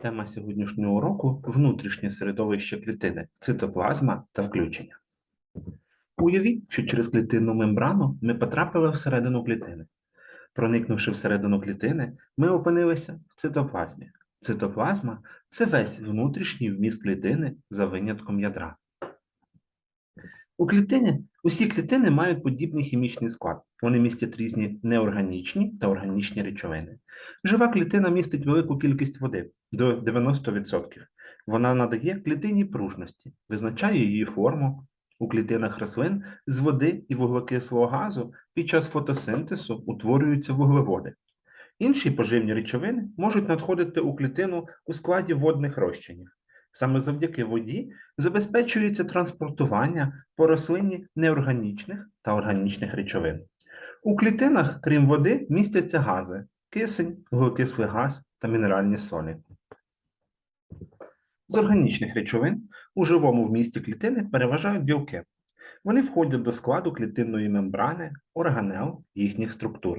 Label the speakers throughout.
Speaker 1: Тема сьогоднішнього уроку внутрішнє середовище клітини, цитоплазма та включення. Уявіть, що через клітинну мембрану ми потрапили всередину клітини. Проникнувши всередину клітини, ми опинилися в цитоплазмі. Цитоплазма це весь внутрішній вміст клітини за винятком ядра. У клітині усі клітини мають подібний хімічний склад. Вони містять різні неорганічні та органічні речовини. Жива клітина містить велику кількість води до 90%. Вона надає клітині пружності, визначає її форму. У клітинах рослин з води і вуглекислого газу під час фотосинтезу утворюються вуглеводи. Інші поживні речовини можуть надходити у клітину у складі водних розчинів. Саме завдяки воді забезпечується транспортування по рослині неорганічних та органічних речовин. У клітинах, крім води, містяться гази кисень, вуглекислий газ та мінеральні солі. З органічних речовин у живому вмісті клітини переважають білки. Вони входять до складу клітинної мембрани, органел їхніх структур.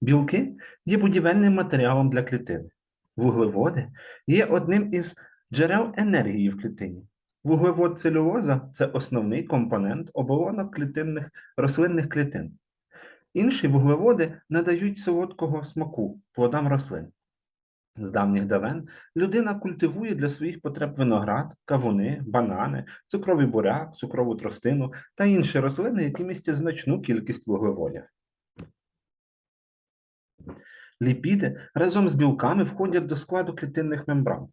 Speaker 1: Білки є будівельним матеріалом для клітини. Вуглеводи є одним із джерел енергії в клітині. Вуглевод целюлоза це основний компонент оболонок клітинних рослинних клітин. Інші вуглеводи надають солодкого смаку плодам рослин. З давніх давен людина культивує для своїх потреб виноград, кавуни, банани, цукровий буряк, цукрову тростину та інші рослини, які містять значну кількість вуглеводів. Ліпіди разом з білками входять до складу клітинних мембран.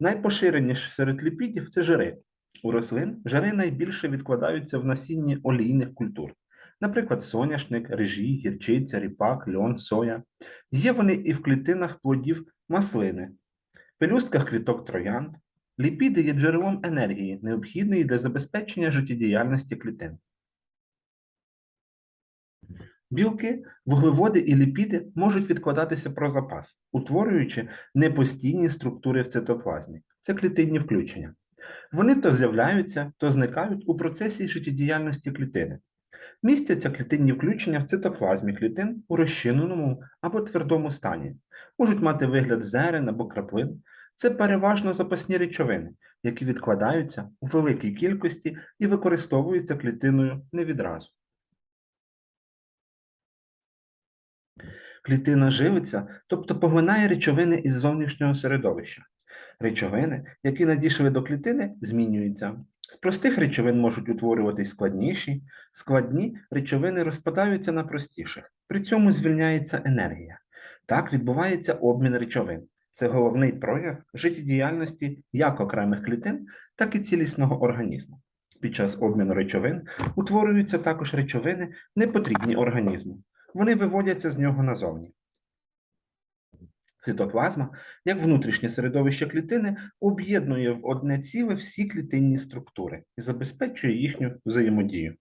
Speaker 1: Найпоширеніші серед ліпідів це жири. У рослин жири найбільше відкладаються в насінні олійних культур наприклад, соняшник, рижі, гірчиця, ріпак, льон, соя. Є вони і в клітинах плодів маслини, пелюстках квіток троянд. Ліпіди є джерелом енергії, необхідної для забезпечення життєдіяльності клітин. Білки, вуглеводи і ліпіди можуть відкладатися про запас, утворюючи непостійні структури в цитоплазмі. Це клітинні включення. Вони то з'являються, то зникають у процесі життєдіяльності клітини. Містяться клітинні включення в цитоплазмі клітин у розчиненому або твердому стані, можуть мати вигляд зерен або краплин. Це переважно запасні речовини, які відкладаються у великій кількості і використовуються клітиною не відразу. Клітина живиться, тобто поглинає речовини із зовнішнього середовища. Речовини, які надійшли до клітини, змінюються. З простих речовин можуть утворюватись складніші, складні речовини розпадаються на простіших, при цьому звільняється енергія. Так відбувається обмін речовин. Це головний прояв життєдіяльності як окремих клітин, так і цілісного організму. Під час обміну речовин утворюються також речовини, непотрібні організму. Вони виводяться з нього назовні. Цитоплазма, як внутрішнє середовище клітини, об'єднує в одне ціле всі клітинні структури і забезпечує їхню взаємодію.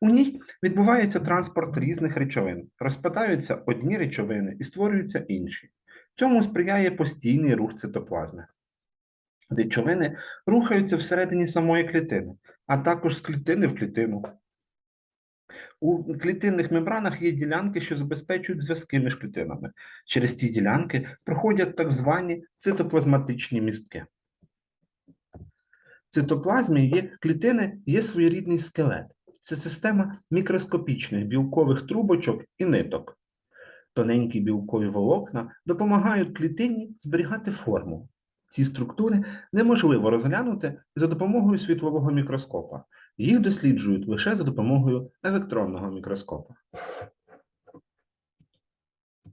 Speaker 1: У ній відбувається транспорт різних речовин, розпадаються одні речовини і створюються інші. Цьому сприяє постійний рух цитоплазми. Речовини рухаються всередині самої клітини, а також з клітини в клітину. У клітинних мембранах є ділянки, що забезпечують зв'язки між клітинами. Через ці ділянки проходять так звані цитоплазматичні містки. В цитоплазмі є клітини є своєрідний скелет. Це система мікроскопічних білкових трубочок і ниток. Тоненькі білкові волокна допомагають клітині зберігати форму. Ці структури неможливо розглянути за допомогою світлового мікроскопа. Їх досліджують лише за допомогою електронного мікроскопа.